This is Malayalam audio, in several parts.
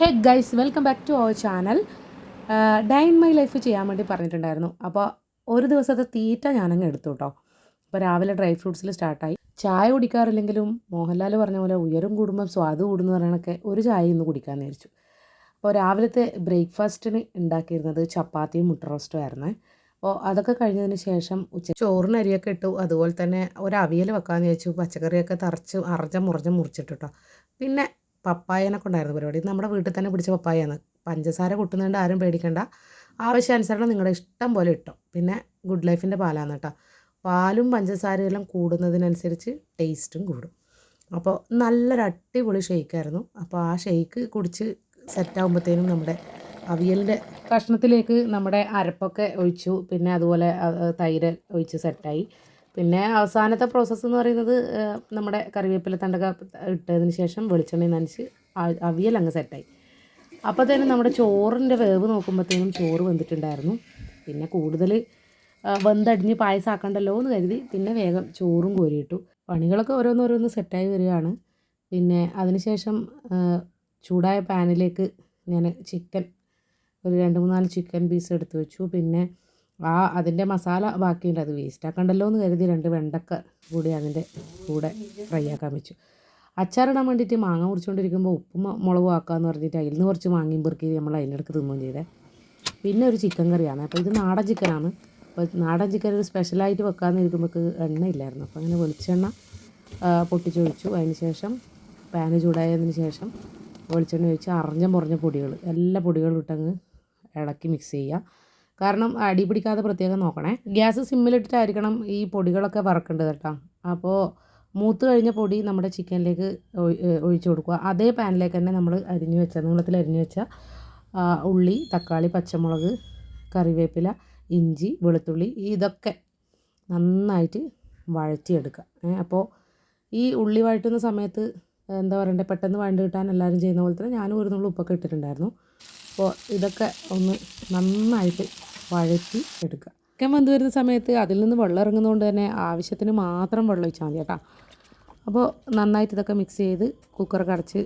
Hey guys welcome back to our channel dine my life ചെയ്യാൻ വേണ്ടി പറഞ്ഞിട്ടുണ്ടായിരുന്നു. അപ്പോൾ ഒരു ദിവസത്തെ തീറ്റ ഞാനങ്ങ് എടുത്തു കേട്ടോ അപ്പോൾ രാവിലെ ഡ്രൈ ഫ്രൂട്ട്സിൽ സ്റ്റാർട്ടായി ചായ കുടിക്കാറില്ലെങ്കിലും മോഹൻലാൽ പറഞ്ഞ പോലെ ഉയരും കൂടുമ്പം സ്വാദ് കൂടുന്നു പറയണൊക്കെ ഒരു ചായ ഇന്ന് കുടിക്കാമെന്ന് വിചാരിച്ചു. അപ്പോൾ രാവിലത്തെ ബ്രേക്ക്ഫാസ്റ്റിന് ഉണ്ടാക്കിയിരുന്നത് ചപ്പാത്തിയും മുട്ട റോസ്റ്റും ആയിരുന്നേ. അപ്പോൾ അതൊക്കെ കഴിഞ്ഞതിന് ശേഷം ഉച്ച ചോറിന് അരിയൊക്കെ ഇട്ടു. അതുപോലെ തന്നെ ഒരു അവിയൽ വെക്കാമെന്ന് ചോദിച്ചു പച്ചക്കറിയൊക്കെ തറച്ച് അറജം മുറജം മുറിച്ചിട്ടു കേട്ടോ പിന്നെ പപ്പായനെ കൊണ്ടായിരുന്നു പരിപാടി. നമ്മുടെ വീട്ടിൽ തന്നെ പിടിച്ച പപ്പായാണ് പഞ്ചസാര കൊട്ടുന്നതുകൊണ്ട് ആരും പേടിക്കണ്ട. ആവശ്യാനുസരണം നിങ്ങളുടെ ഇഷ്ടം പോലെ ഇട്ടോ. പിന്നെ ഗുഡ് ലൈഫിന്റെ പാലാണ് കേട്ടോ. പാലും പഞ്ചസാരയെല്ലാം കൂടുന്നതിനനുസരിച്ച് ടേസ്റ്റും കൂടും. അപ്പോൾ നല്ലൊരു അടിപൊളി ഷെയ്ക്കായിരുന്നു അപ്പോൾ ആ ഷെയ്ക്ക് കുടിച്ച് സെറ്റാകുമ്പോഴത്തേനും നമ്മുടെ അവിയലിന്റെ കഷ്ണത്തിലേക്ക് നമ്മുടെ അരപ്പൊക്കെ ഒഴിച്ചു. പിന്നെ അതുപോലെ തൈര് ഒഴിച്ച് സെറ്റായി പിന്നെ അവസാനത്തെ പ്രോസസ്സ് എന്ന് പറയുന്നത് നമ്മുടെ കറിവേപ്പില തണ്ടക ഇട്ടതിന് ശേഷം വെളിച്ചെണ്ണ നനച്ച് അവിയൽ അങ്ങ് സെറ്റായി അപ്പോൾ തന്നെ നമ്മുടെ ചോറിന്റെ വേവ് നോക്കുമ്പോഴത്തേനും ചോറ് വെന്തിട്ടുണ്ടായിരുന്നു. പിന്നെ കൂടുതൽ വെന്തടിഞ്ഞ് പായസമാക്കണ്ടല്ലോ എന്ന് കരുതി പിന്നെ വേഗം ചോറും കോരിയിട്ടു. പണികളൊക്കെ ഓരോന്നോരോന്ന് സെറ്റായി വരികയാണ്. പിന്നെ അതിനുശേഷം ചൂടായ പാനിലേക്ക് ഞാൻ ചിക്കൻ ഒരു രണ്ട് മൂന്നാൽ ചിക്കൻ പീസ് എടുത്ത് വെച്ചു. പിന്നെ ആ അതിന്റെ മസാല ബാക്കിയുണ്ട്. അത് വേസ്റ്റ് ആക്കണ്ടല്ലോ എന്ന് കരുതി രണ്ട് വെണ്ടക്ക കൂടി അതിന്റെ കൂടെ ഫ്രൈ ആക്കാൻ വെച്ചു. അച്ചാറിടാൻ വേണ്ടിയിട്ട് മാങ്ങ മുറിച്ചുകൊണ്ടിരിക്കുമ്പോൾ ഉപ്പും മുളകും ആക്കാമെന്ന് പറഞ്ഞിട്ട് അതിൽ നിന്ന് കുറച്ച് മാങ്ങയും പെറുക്കി നമ്മൾ അതിന്റെ ഇടയ്ക്ക് തിന്നുകയും ചെയ്തേ. പിന്നെ ഒരു ചിക്കൻ കറിയാണ്. അപ്പോൾ ഇത് നാടൻ ചിക്കനാണ്. അപ്പോൾ നാടൻ ചിക്കൻ ഒരു സ്പെഷ്യലായിട്ട് വെക്കാമെന്ന് ഇരിക്കുമ്പോൾ എണ്ണയില്ലായിരുന്നു അപ്പോൾ അങ്ങനെ വെളിച്ചെണ്ണ പൊട്ടിച്ചൊഴിച്ചു. അതിന് ശേഷം പാന് ചൂടായതിന് ശേഷം വെളിച്ചെണ്ണ ഒഴിച്ച് അറിഞ്ഞ മുറഞ്ഞ പൊടികൾ എല്ലാ പൊടികളും ഇട്ടങ്ങ് ഇളക്കി മിക്സ് ചെയ്യുക. കാരണം അടി പിടിക്കാതെ പ്രത്യേകം നോക്കണേ. ഗ്യാസ് സിമ്മിലിട്ടിട്ടായിരിക്കണം ഈ പൊടികളൊക്കെ വറക്കേണ്ടത് കേട്ടോ. അപ്പോൾ മൂത്ത് കഴിഞ്ഞ പൊടി നമ്മുടെ ചിക്കനിലേക്ക് ഒഴിച്ച് കൊടുക്കുക. അതേ പാനിലേക്ക് തന്നെ നമ്മൾ അരിഞ്ഞു വെച്ച നീളത്തിൽ അരിഞ്ഞു വെച്ച ഉള്ളി തക്കാളി പച്ചമുളക് കറിവേപ്പില ഇഞ്ചി വെളുത്തുള്ളി ഇതൊക്കെ നന്നായിട്ട് വഴറ്റിയെടുക്കുക. അപ്പോൾ ഈ ഉള്ളി വഴറ്റുന്ന സമയത്ത് എന്താ പറയണ്ടേ പെട്ടെന്ന് വഴണ്ട് കിട്ടാൻ എല്ലാവരും ചെയ്യുന്ന പോലെ തന്നെ ഞാനും ഒരു നുള്ളു ഉപ്പൊക്കെ ഇട്ടിട്ടുണ്ടായിരുന്നു. അപ്പോൾ ഇതൊക്കെ ഒന്ന് നന്നായിട്ട് വഴറ്റി എടുക്കുക. ചിക്കൻ വെന്ത് വരുന്ന സമയത്ത് അതിൽ നിന്ന് വെള്ളം ഇറങ്ങുന്നതുകൊണ്ട് തന്നെ ആവശ്യത്തിന് മാത്രം വെള്ളം ഒഴിച്ചാൽ മതി കേട്ടോ. അപ്പോൾ നന്നായിട്ട് ഇതൊക്കെ മിക്സ് ചെയ്ത് കുക്കറൊക്കെ അടച്ച്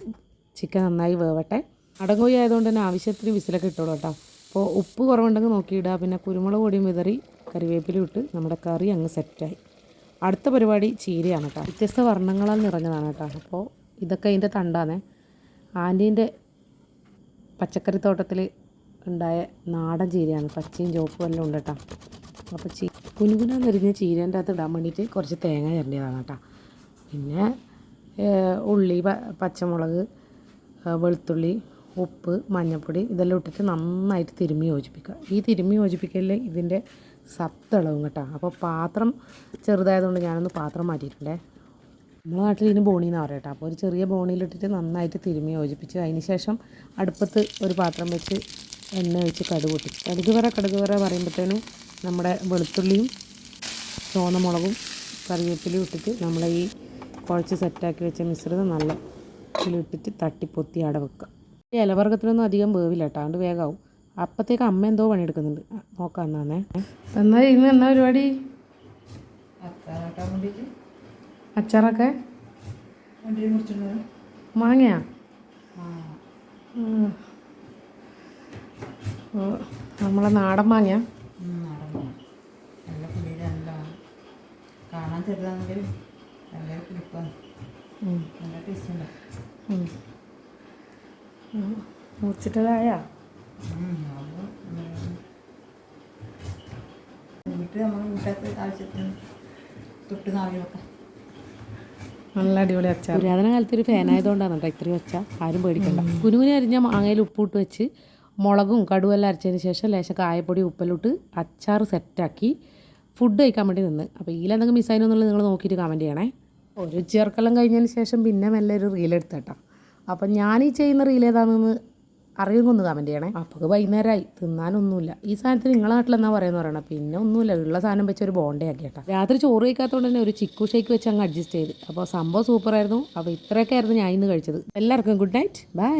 ചിക്കൻ നന്നായി വേവട്ടെ. അടങ്ങോയി ആയതുകൊണ്ട് തന്നെ ആവശ്യത്തിന് വിസിലൊക്കെ ഇട്ടോളൂ കേട്ടോ. അപ്പോൾ ഉപ്പ് കുറവുണ്ടെങ്കിൽ നോക്കിയിടുക പിന്നെ കുരുമുളക് പൊടിയും വിതറി കറിവേപ്പിലും ഇട്ട് നമ്മുടെ കറി അങ്ങ് സെറ്റായി അടുത്ത പരിപാടി ചീരയാണ് കേട്ടോ. വ്യത്യസ്ത വർണങ്ങളാൽ നിറഞ്ഞതാണ് കേട്ടോ. അപ്പോൾ ഇതൊക്കെ അതിന്റെ തണ്ടാന്നേ ആന്റീന്റെ പച്ചക്കറിത്തോട്ടത്തിൽ ഉണ്ടായ നാടൻ ചീരയാണ്. പച്ചയും ചുവപ്പും എല്ലാം ഉണ്ട് കേട്ടോ. അപ്പോൾ ചീ കുനുകുന നിറഞ്ഞ ചീരേന്റെ അകത്ത് ഇടാൻ വേണ്ടിയിട്ട് കുറച്ച് തേങ്ങ ചരണ്ടിയതാണ് കേട്ടോ. പിന്നെ ഉള്ളി പച്ചമുളക് വെളുത്തുള്ളി ഉപ്പ് മഞ്ഞൾപ്പൊടി ഇതെല്ലാം ഇട്ടിട്ട് നന്നായിട്ട് തിരുമ്മി യോജിപ്പിക്കുക. ഈ തിരുമ്മി യോജിപ്പിക്കലിൽ ഇതിന്റെ സത്തിളവും കേട്ടോ. അപ്പോൾ പാത്രം ചെറുതായതുകൊണ്ട് ഞാനൊന്ന് പാത്രം മാറ്റിയിട്ടുണ്ടേ. നമ്മുടെ നാട്ടിൽ ഇതിന് ബോണി എന്ന് പറയാം കേട്ടോ. അപ്പോൾ ഒരു ചെറിയ ബോണിയിലിട്ടിട്ട് നന്നായിട്ട് തിരുമ്മി യോജിപ്പിച്ച് അതിന് ശേഷം അടുപ്പത്ത് ഒരു പാത്രം വെച്ച് എണ്ണ ഒഴിച്ച് കടുക് പൊട്ടി. കടുക് വറ കടുക് വറ പറയുമ്പോഴത്തേനും നമ്മുടെ വെളുത്തുള്ളിയും ചോന്നമുളകും കറിവേപ്പിലയും ഇട്ടിട്ട് നമ്മളെ ഈ കുഴച്ച് സെറ്റാക്കി വെച്ച മിശ്രിതം നല്ല ഇതിലിട്ടിട്ട് തട്ടിപ്പൊത്തി അവിടെ വെക്കുക. ഈ ഇലവർഗത്തിനൊന്നും അധികം വേവില്ല കേട്ടോ അതുകൊണ്ട് വേഗമാവും അപ്പത്തേക്ക് അമ്മ എന്തോ പണിയെടുക്കുന്നുണ്ട്. നോക്കാം എന്നാന്നേ എന്നാ ഇന്ന് എന്നാ പരിപാടി? അച്ചാറൊക്കെ? മാങ്ങയാ? നമ്മളെ നാടൻ മാങ്ങ. നല്ല നല്ല കാണാൻ ചെറുതാണെങ്കിലും നല്ല പുളിപ്പാണ്. ഉം. നല്ല ടേസ്റ്റ് ഉണ്ട്. ഉം. ഉം. വീട്ടിൽ നമ്മൾ വീട്ടത്തെ ആവശ്യത്തിന് തൊട്ട് നാവിൽ വെക്കാം. നല്ല അടിപൊളി അച്ചാർ പുരാതന കാലത്ത് ഒരു ഫാനായതുകൊണ്ടാണ് കേട്ടോ ഇത്രയും വെച്ച. ആരും പേടിക്കണ്ട. കുനുകുനി അരിഞ്ഞ മാങ്ങയിൽ ഉപ്പിട്ട് വെച്ച് മുളകും കടുവെല്ലാം അരച്ചതിന് ശേഷം ലേശം കായപ്പൊടി ഉപ്പെല്ലിട്ട് അച്ചാർ സെറ്റാക്കി ഫുഡ് കഴിക്കാൻ വേണ്ടി നിന്ന്. അപ്പോൾ ഇതിലെന്തെങ്കിലും മിസ്സായിരുന്നുള്ളത് നിങ്ങൾ നോക്കിയിട്ട് കമന്റ് ചെയ്യണേ. ഒരു ചേർക്കെല്ലാം കഴിഞ്ഞതിന് ശേഷം പിന്നെ മെല്ലെ ഒരു റീൽ എടുത്തേട്ടാ അപ്പം ഞാൻ ഈ ചെയ്യുന്ന റീൽ ഏതാണെന്ന് അറിയുമെന്ന് കമന്റ് ചെയ്യണേ. അപ്പോൾ വൈകുന്നേരമായി. തിന്നാനൊന്നുമില്ല. ഈ സാധനത്തിന് നിങ്ങളെ നാട്ടിൽ എന്നാ പറയുന്നത് പറയണം പിന്നെ ഒന്നുമില്ല. ഉള്ള സാധനം വെച്ച് ഒരു ബോണ്ടേ ആക്കി കേട്ടോ. രാത്രി ചോറ് കഴിക്കാത്തതുകൊണ്ട് തന്നെ ഒരു ചിക്കു ഷേക്ക് വെച്ച് അങ്ങ് അഡ്ജസ്റ്റ് ചെയ്ത്. അപ്പോൾ സംഭവം സൂപ്പറായിരുന്നു അപ്പോൾ ഇത്രയൊക്കെ ആയിരുന്നു ഞാൻ ഇന്ന് കഴിച്ചത്. എല്ലാവർക്കും ഗുഡ് നൈറ്റ് ബൈ